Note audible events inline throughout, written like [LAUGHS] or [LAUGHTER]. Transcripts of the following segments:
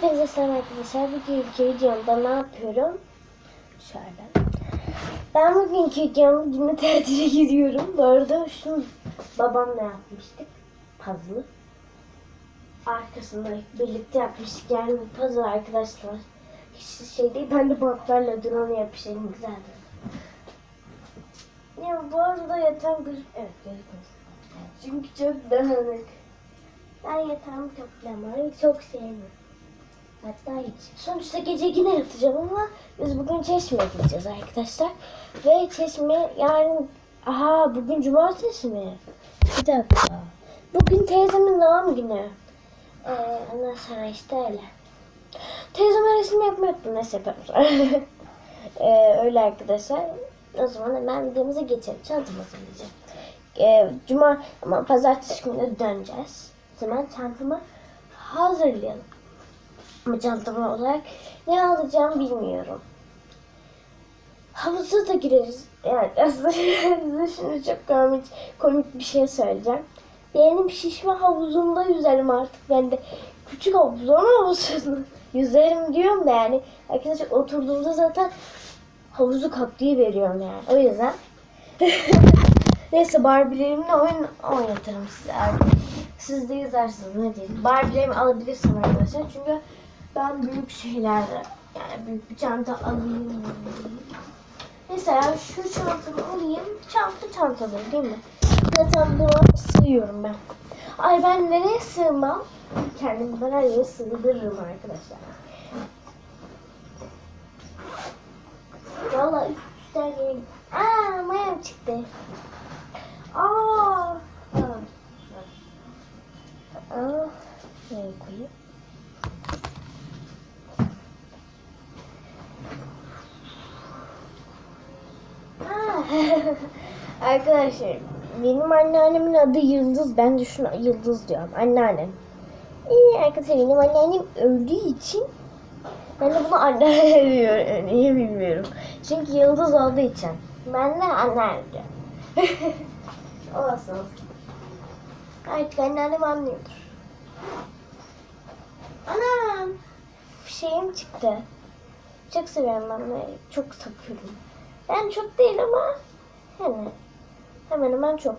Hepinize selam arkadaşlar. Bugünkü videomda ne yapıyorum? Şöyle. Ben bugünkü videomda yine tatile gidiyorum. Bu arada şunu babamla yapmıştık. Puzzle. Arkasında birlikte yapmıştık. Yani bu puzzle arkadaşlar. Hiç şey değil. Ben de botlarla drone yapıştırdım. Güzeldi. Ya bu arada yatağım göz... Evet gözükmüyor. Çünkü çok dağınık. Ben yatağımı toplamayı çok sevmiyorum. Hatta hiç. Sonuçta gece yine yatacağım ama biz bugün Çeşme'ye gideceğiz arkadaşlar. Ve Çeşme yarın... Aha bugün cumartesi mi? Bir dakika. Bugün teyzemin doğum günü. Ee, ondan sonra işte öyle. Teyzeme resim yapmayı unuttum. Neyse yaparım [LAUGHS] sonra. ee, öyle arkadaşlar. O zaman hemen videomuza geçelim. Çantamı hazırlayacağım. Ee, Cuma ama pazartesi günü döneceğiz. O zaman çantamı hazırlayalım. Çantama olarak ne alacağım bilmiyorum. Havuza da gireriz. Yani [LAUGHS] aslında şimdi çok komik, komik bir şey söyleyeceğim. Benim şişme havuzumda yüzerim artık. Ben de küçük havuz ama havuzunda [LAUGHS] yüzerim diyorum da yani. Arkadaşlar oturduğumda zaten havuzu katlayıveriyorum yani. O yüzden [LAUGHS] Neyse Barbie'lerimle oyun oynatırım size. Siz de yüzersiniz ne diyeyim. Barbie'lerimi alabilirsiniz arkadaşlar. Çünkü ben büyük şeylerde yani büyük bir çanta alayım. Mesela şu çantamı alayım. Çanta çantaları değil mi? Zaten buna sığıyorum ben. Ay ben nereye sığmam? Kendimi ben her yere sığdırırım arkadaşlar. Valla üst üste yere... Aa mayam çıktı. Aa. Aa. Nereye koyayım? Aa. [LAUGHS] Arkadaşlar benim anneannemin adı Yıldız. Ben de şuna Yıldız diyorum. Anneannem. İyi arkadaşlar benim anneannem öldüğü için ben de bunu anneanne [LAUGHS] diyorum. Niye bilmiyorum. Çünkü Yıldız olduğu için. Ben de anneanne diyorum. [LAUGHS] Olsun. Artık anneannem anlıyordur. Anam. Şeyim çıktı. Çok seviyorum ben. Çok takıyorum. Yani çok değil ama hani hemen hemen çok.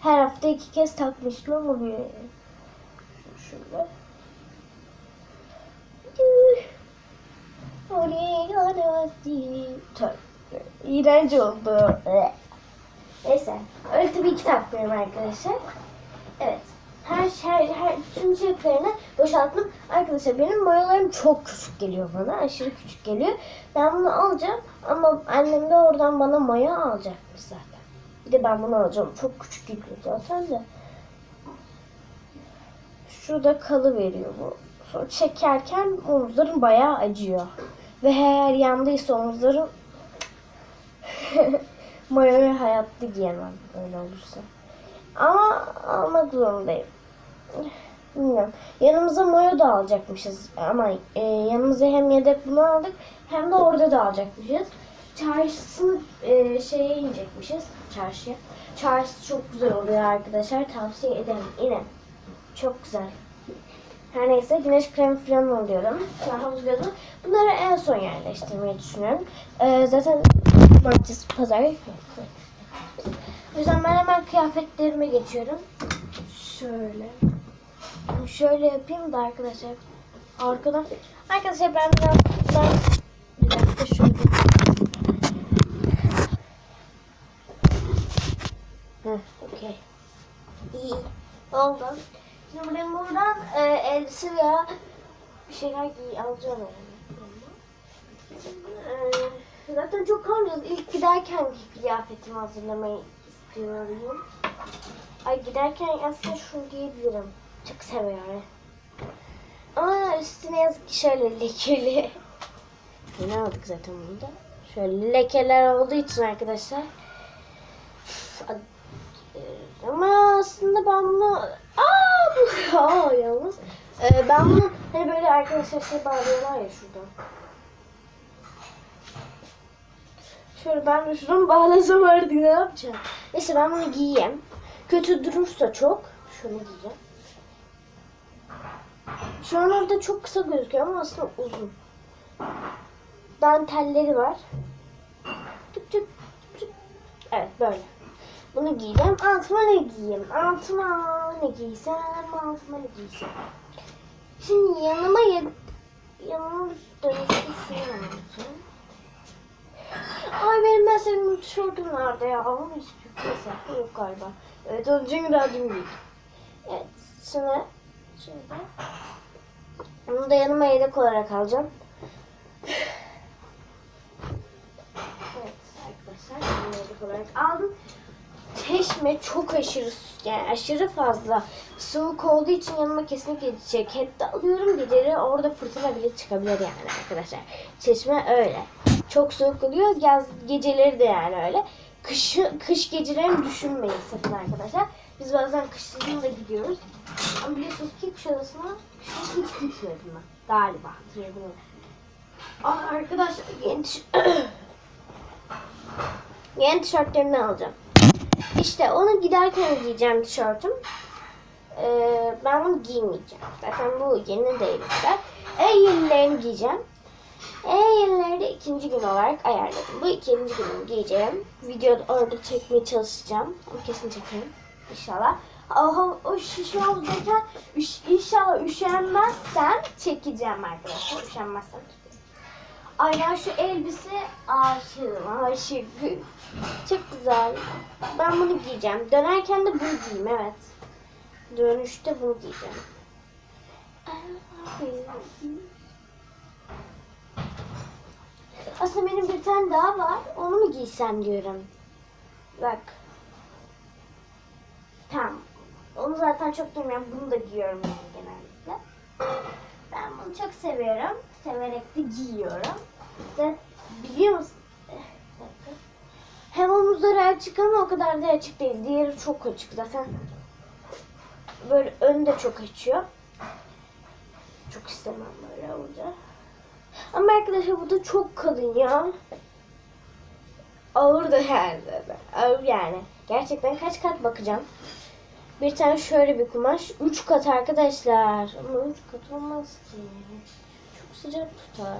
Her hafta iki kez takmışlığım oluyor. Şöyle. İğrenç oldu. Neyse. Öyle tabii ki takmıyorum arkadaşlar. Evet. Her şey, her tüm ceplerini boşalttım. Arkadaşlar benim boyalarım çok küçük geliyor bana. Aşırı küçük geliyor. Ben bunu alacağım ama annem de oradan bana maya alacakmış zaten. Bir de ben bunu alacağım. Çok küçük geliyor zaten de. Şurada kalı veriyor bu. Sonra çekerken omuzlarım bayağı acıyor. Ve eğer yandıysa omuzlarım [LAUGHS] mayoyu hayatta giyemem öyle olursa. Ama almak zorundayım. Bilmiyorum. Yanımıza mayo da alacakmışız. Ama e, yanımıza hem yedek bunu aldık hem de orada da alacakmışız. Çarşısını e, şeye inecekmişiz. Çarşıya. Çarşısı çok güzel oluyor arkadaşlar. Tavsiye ederim. İnin. Çok güzel. Her neyse güneş kremi falan alıyorum. Sonra. Bunları en son yerleştirmeyi düşünüyorum. Ee, zaten cumartesi, pazar. O yüzden ben hemen kıyafetlerime geçiyorum. Şöyle. Şöyle yapayım da arkadaşlar. Arkadan. Arkadaşlar ben biraz ben bir dakika şöyle. Okey. İyi. Oldu. Şimdi ben buradan e, elbise veya bir şeyler giy alacağım yani. E, zaten çok kalmayacağız. İlk giderken kıyafetimi hazırlamayı istiyorum. Ay giderken aslında şunu giyebilirim. Çok seviyorum. Ama üstüne yazık ki şöyle lekeli. Ne aldık zaten bunda? Şöyle lekeler olduğu için arkadaşlar. Ee, Ama aslında ben bunu... Aa, bu... [LAUGHS] Aa yalnız. Ee, ben bunu hani böyle arkadaşlar şey bağlıyorlar ya şurada. Şöyle ben de şunu bağlasam artık ne yapacağım? Neyse ben bunu giyeyim. Kötü durursa çok şunu giyeceğim. Şu an orada çok kısa gözüküyor ama aslında uzun. Dantelleri var. Tık tık tık. Evet böyle. Bunu giyeceğim. Altıma ne giyeyim? Altıma ne giysem? Altıma ne giysem? Şimdi yanıma ya yanıma dönüşü şunu alacağım. Ay benim ben senin tişörtüm nerede ya? Onu istiyorum. Neyse yok galiba. Evet onu çünkü daha dün giydim. Evet sonra şöyle. Bunu da yanıma yedek olarak alacağım. Evet arkadaşlar yedek olarak aldım. Çeşme çok aşırı yani aşırı fazla soğuk olduğu için yanıma kesinlikle ceket de alıyorum. Geceleri orada fırtına bile çıkabilir yani arkadaşlar. Çeşme öyle. Çok soğuk oluyor. Yaz geceleri de yani öyle. Kış, kış gecelerini düşünmeyin sakın arkadaşlar. Biz bazen kışın da gidiyoruz. Ama biliyorsunuz ki Kuşadası'na kışın hiç gitmedim ben. Galiba hatırlayabilirim. Aa, arkadaşlar yeni, [COUGHS] yeni tişörtlerini alacağım. İşte onu giderken giyeceğim tişörtüm. Ee, ben bunu giymeyeceğim. Zaten bu yeni değil. E yenilerini giyeceğim. E yenileri de ikinci gün olarak ayarladım. Bu ikinci günümü giyeceğim. Videoda orada çekmeye çalışacağım. Ama kesin çekerim. İnşallah. Oha, o şişme üş, inşallah üşenmezsem çekeceğim arkadaşlar. Üşenmezsem. Ay ya şu elbise aşığım aşık. Çok güzel. Ben bunu giyeceğim. Dönerken de bunu giyeyim evet. Dönüşte bunu giyeceğim. Aslında benim bir tane daha var. Onu mu giysem diyorum. Bak. Tamam. Onu zaten çok bilmiyorum. Bunu da giyiyorum yani genellikle. Ben bunu çok seviyorum. Severek de giyiyorum. De biliyor musun? Hem omuzları açık ama o kadar da açık değil. Diğeri çok açık zaten. Böyle önde çok açıyor. Çok istemem böyle olunca. Ama arkadaşlar bu da çok kalın ya. Ağır da yani. Ağır yani. Gerçekten kaç kat bakacağım. Bir tane şöyle bir kumaş. Üç kat arkadaşlar. Ama üç kat olmaz ki. Çok sıcak tutar.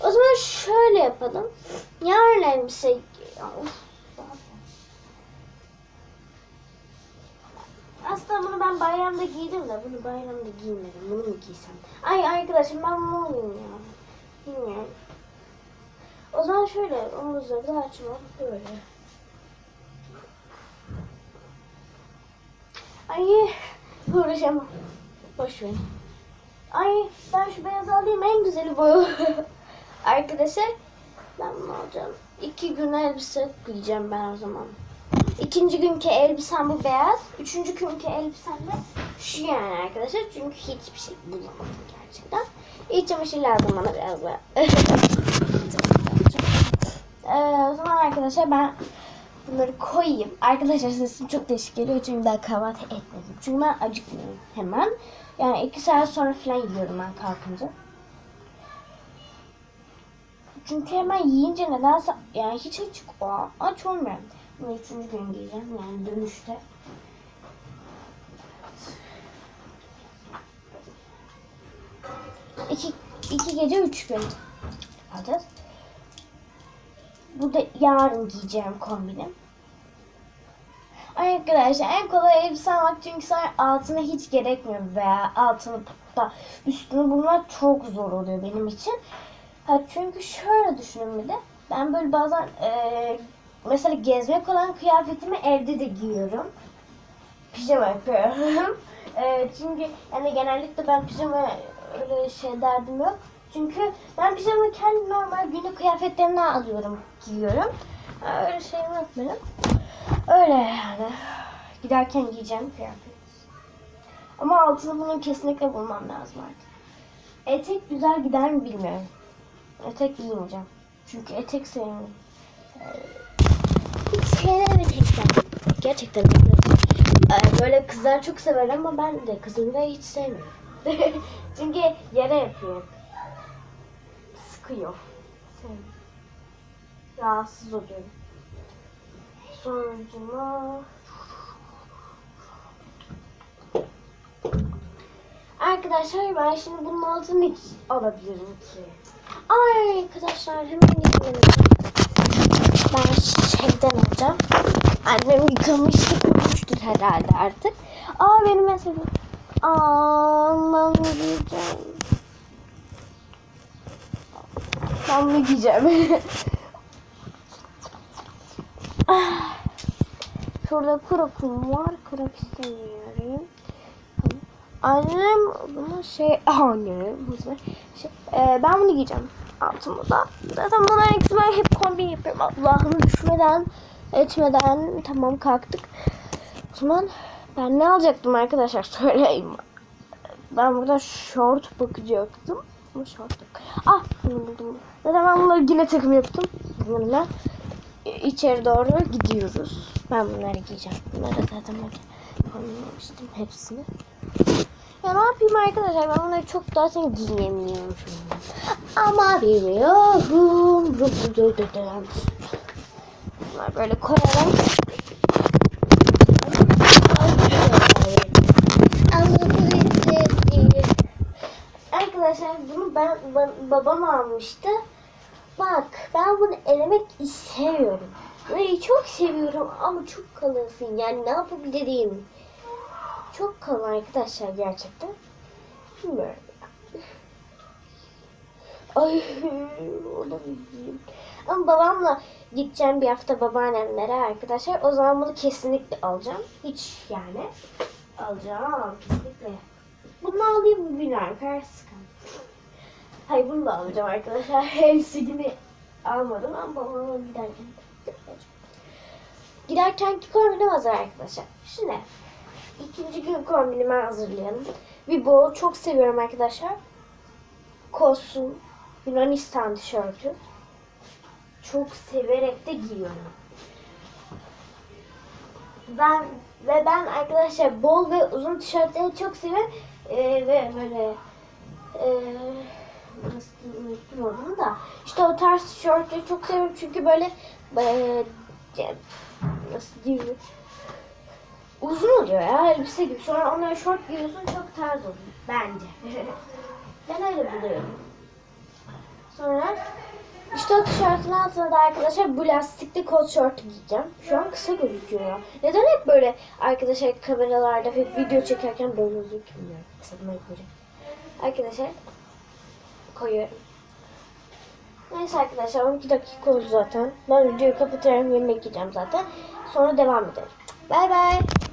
O zaman şöyle yapalım. Yarın elbise... Ya. Aslında bunu ben bayramda giydim de bunu bayramda giymedim. Bunu mu giysem? Ay arkadaşım ben bunu alayım ya. Bilmiyorum. O zaman şöyle omuzları da açma. Böyle. Ay uğraşamam. Boş ver. Ay ben şu beyazı alayım en güzeli bu. [LAUGHS] Arkadaşlar ben bunu alacağım. İki gün elbise giyeceğim ben o zaman. İkinci günkü elbisem bu beyaz. Üçüncü günkü elbisem de şu yani arkadaşlar. Çünkü hiçbir şey bulamadım gerçekten. İç çamaşır lazım bana biraz da. [LAUGHS] ee, o zaman arkadaşlar ben bunları koyayım. Arkadaşlar sesim çok değişik geliyor çünkü daha kahvaltı etmedim. Çünkü ben acıkmıyorum hemen. Yani iki saat sonra falan yiyorum ben kalkınca. Çünkü hemen yiyince nedense yani hiç açık o aç olmuyorum. Bunu üçüncü gün giyeceğim yani dönüşte. İki, iki gece üç gün alacağız. Bu da yarın giyeceğim kombinim. Arkadaşlar en kolay elbise almak çünkü sonra altına hiç gerekmiyor veya altını da üstünü bulmak çok zor oluyor benim için. Ha, çünkü şöyle düşünün bir de ben böyle bazen e, mesela gezmek olan kıyafetimi evde de giyiyorum. Pijama yapıyorum. [LAUGHS] e, çünkü yani genellikle ben pijama öyle şey derdim yok. Çünkü ben pijama kendi normal günlük kıyafetlerimden alıyorum, giyiyorum. Öyle şeyim yok benim. Öyle yani. Giderken giyeceğim kıyafet. Ama altını bunun kesinlikle bulmam lazım artık. Etek güzel gider mi bilmiyorum. Etek giymeyeceğim. Çünkü etek sevmiyorum. Ee, Hiç sevmem etekten. Gerçekten. Ee, Böyle kızlar çok sever ama ben de kızım ve hiç sevmiyorum. [LAUGHS] Çünkü yere yapıyor. Sıkıyor. Sevmiyorum. Rahatsız oluyorum. Sonucuma Arkadaşlar ben şimdi bunun altını alabilirim ki. Ay arkadaşlar hemen gidelim. Ben şeyden alacağım. Annem yıkamıştı kurmuştur herhalde artık. Aa benim mesela. Bunu giyeceğim. Ben bunu giyeceğim. [LAUGHS] Ah. Şurada kuru kum var. Kırık istemiyorum. Annem bunu şey [LAUGHS] anne bu sefer şey, e, ben bunu giyeceğim altımda da. Zaten bunların hepsi ben hep kombin yapıyorum. Allah'ını düşmeden etmeden tamam kalktık. O zaman ben ne alacaktım arkadaşlar [LAUGHS] söyleyeyim. Ben burada short bakacaktım. Ama short. Ah bunu buldum. Zaten ben bunları yine takım yaptım. Bununla içeri doğru gidiyoruz. Ben bunları giyeceğim. Bunları zaten ben kombinlemiştim hepsini. Ya ne yapayım arkadaşlar ben bunları çok daha sen giyemiyorum. Ama biliyorum. Bunlar böyle koyalım. Arkadaşlar bunu ben, ben babam almıştı. Bak ben bunu elemek istemiyorum. Böyle çok seviyorum ama çok kalınsın yani ne yapabilirim? Çok kalın arkadaşlar gerçekten. Bilmiyorum. Ay o da bileyim. Ama babamla gideceğim bir hafta babaannemlere arkadaşlar. O zaman bunu kesinlikle alacağım. Hiç yani. Alacağım kesinlikle. Bunu alayım mı bilmiyorum. Hayır bunu da alacağım arkadaşlar. [LAUGHS] Hepsini almadım ama babama giderken. Giderkenki kombinim hazır arkadaşlar. Şimdi ikinci gün kombinimi hazırlayalım. Bol çok seviyorum arkadaşlar. Kostüm, Yunanistan tişörtü. Çok severek de giyiyorum. Ben ve ben arkadaşlar bol ve uzun tişörtleri çok seviyorum. Ee, ve böyle ee, unuttum onu da. İşte o tarz tişörtleri çok seviyorum çünkü böyle ee, nasıl diyeyim uzun oluyor ya elbise gibi. Sonra onları şort giyiyorsun çok tarz oluyor bence. [LAUGHS] ben öyle buluyorum. Sonra işte o tişörtün altına da arkadaşlar bu lastikli kot şort giyeceğim. Şu an kısa gözüküyor. Neden hep böyle arkadaşlar kameralarda hep video çekerken böyle oluyor bilmiyorum. Kısaltma göre. Arkadaşlar koyuyorum. Neyse arkadaşlar 12 dakika oldu zaten. Ben videoyu kapatıyorum yemek yiyeceğim zaten. Sonra devam edelim. Bay bay.